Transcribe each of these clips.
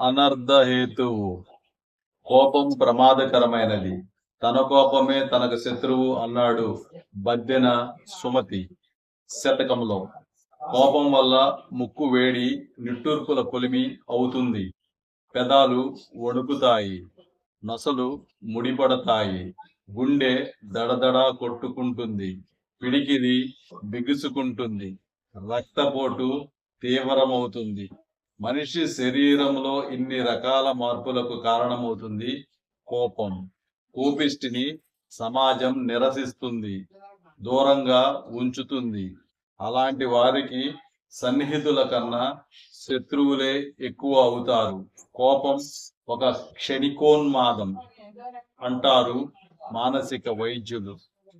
అనర్ధహేతువు కోపం ప్రమాదకరమైనది. తన కోపమే తనకు శత్రువు అన్నాడు బద్దెన సుమతి శతకంలో. కోపం వల్ల ముక్కు వేడి నిట్టూర్పుల కొలిమి అవుతుంది. పెదాలు వణుకుతాయి. నసలు ముడిపడతాయి. గుండె దడదడా కొట్టుకుంటుంది. పిడికిది బిగుసుకుంటుంది. రక్తపోటు తీవ్రమవుతుంది. మనిషి శరీరంలో ఇన్ని రకాల మార్పులకు కారణమవుతుంది కోపం. కోపిష్టిని సమాజం నిరసిస్తుంది దూరంగా ఉంచుతుంది. అలాంటి వారికి సన్నిహితుల కన్నా శత్రువులే ఎక్కువ అవుతారు. కోపం ఒక క్షణికోన్మాదం అంటారు మానసిక వైద్యులు.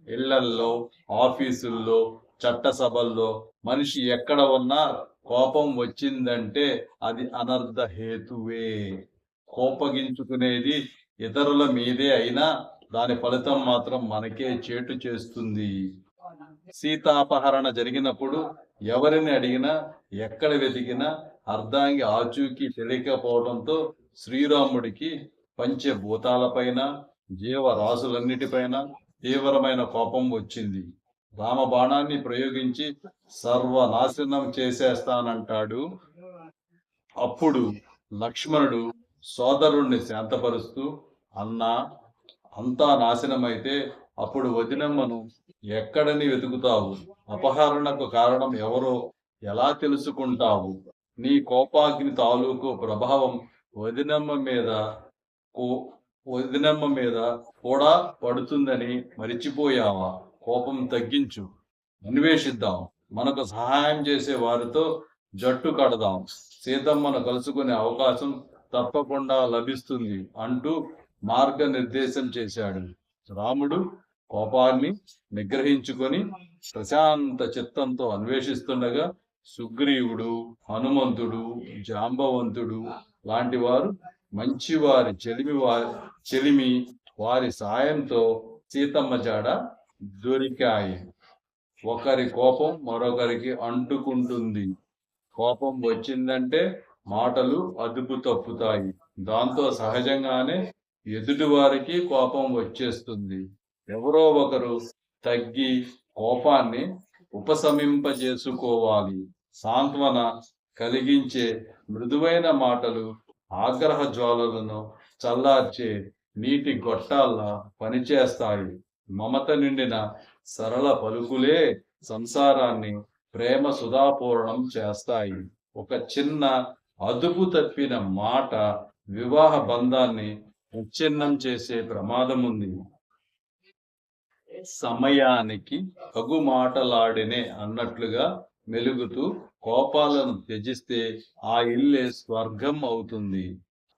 ఇళ్ళల్లో ఆఫీసుల్లో చట్టసభల్లో మనిషి ఎక్కడ ఉన్నా కోపం వచ్చిందంటే అది అనర్ధ హేతువే. కోపగించుకునేది ఇతరుల మీదే అయినా దాని ఫలితం మాత్రం మనకే చేటు చేస్తుంది. సీతాపహరణ జరిగినప్పుడు ఎవరిని అడిగినా ఎక్కడ వెతికినా అర్ధాంగి ఆచూకీ తెలియకపోవడంతో శ్రీరాముడికి పంచభూతాలపైన జీవరాశులన్నిటిపైన తీవ్రమైన కోపం వచ్చింది. రామబాణాన్ని ప్రయోగించి సర్వనాశనం చేసేస్తానంటాడు. అప్పుడు లక్ష్మణుడు సోదరుణ్ణి శాంతపరుస్తూ అన్నా అంతా నాశనమైతే అప్పుడు వదినమ్మను ఎక్కడని వెతుకుతావు? అపహరణకు కారణం ఎవరో ఎలా తెలుసుకుంటావు? నీ కోపాగ్ని తాలూకు ప్రభావం వదినమ్మ మీద కో- వదినమ్మ మీద కూడా పడుతుందని మరిచిపోయావా? కోపం తగ్గించు. అన్వేషిద్దాం. మనకు సహాయం చేసే వారితో జట్టు కడదాం. సీతమ్మను కలుసుకునే అవకాశం తప్పకుండా లభిస్తుంది అంటూ మార్గనిర్దేశం చేశాడు. రాముడు కోపాన్ని నిగ్రహించుకొని ప్రశాంత చిత్తంతో అన్వేషిస్తుండగా సుగ్రీవుడు హనుమంతుడు జాంబవంతుడు లాంటి వారు మంచివారి చెలిమి వారి చెలిమి వారి సాయంతో సీతమ్మ జాడ దొరికాయి. ఒకరి కోపం మరొకరికి అంటుకుంటుంది. కోపం వచ్చిందంటే మాటలు అదుపు తప్పుతాయి. దాంతో సహజంగానే ఎదుటివారికి కోపం వచ్చేస్తుంది. ఎవరో ఒకరు తగ్గి కోపాన్ని ఉపశమింపజేసుకోవాలి. సాంత్వన కలిగించే మృదువైన మాటలు ఆగ్రహ జ్వాలలను చల్లార్చే నీటి గొట్టాల్లా పనిచేస్తాయి. మమత నిండిన సరళ పలుకులే సంసారాన్ని ప్రేమ సుధాపూర్ణం చేస్తాయి. ఒక చిన్న అదుపు తప్పిన మాట వివాహ బంధాన్ని విచ్ఛిన్నం చేసే ప్రమాదం ఉంది సమయానికి తగు మాటలాడినే అన్నట్లుగా మెలుగుతూ కోపాలను త్యజిస్తే ఆ ఇల్లే స్వర్గం అవుతుంది.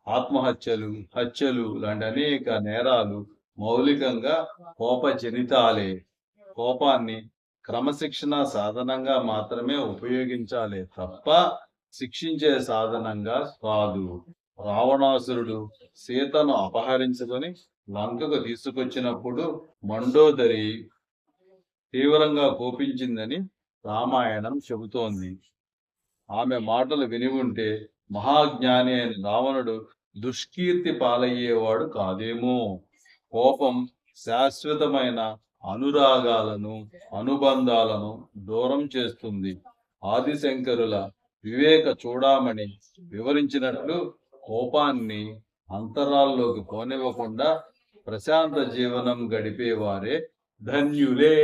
ఆత్మహత్యలు హత్యలు లాంటి అనేక నేరాలు మౌలికంగా కోపజనితాలే. కోపాన్ని క్రమశిక్షణ సాధనంగా మాత్రమే ఉపయోగించాలి తప్ప శిక్షించే సాధనంగా కాదు. రావణాసురుడు సీతను అపహరించుకొని లంకకు తీసుకొచ్చినప్పుడు మండోదరి తీవ్రంగా కోపించిందని రామాయణం చెబుతోంది. ఆమె మాటలు విని ఉంటే మహాజ్ఞాని అయిన రావణుడు దుష్కీర్తి పాలయ్యేవాడు కాదేమో? కోపం శాశ్వతమైన అనురాగాలను అనుబంధాలను దూరం చేస్తుంది. ఆదిశంకరుల వివేక చూడామణి వివరించినట్లు కోపాన్ని అంతరాల్లోకి పోనివ్వకుండా ప్రశాంత జీవనం గడిపేవారే ధన్యులే.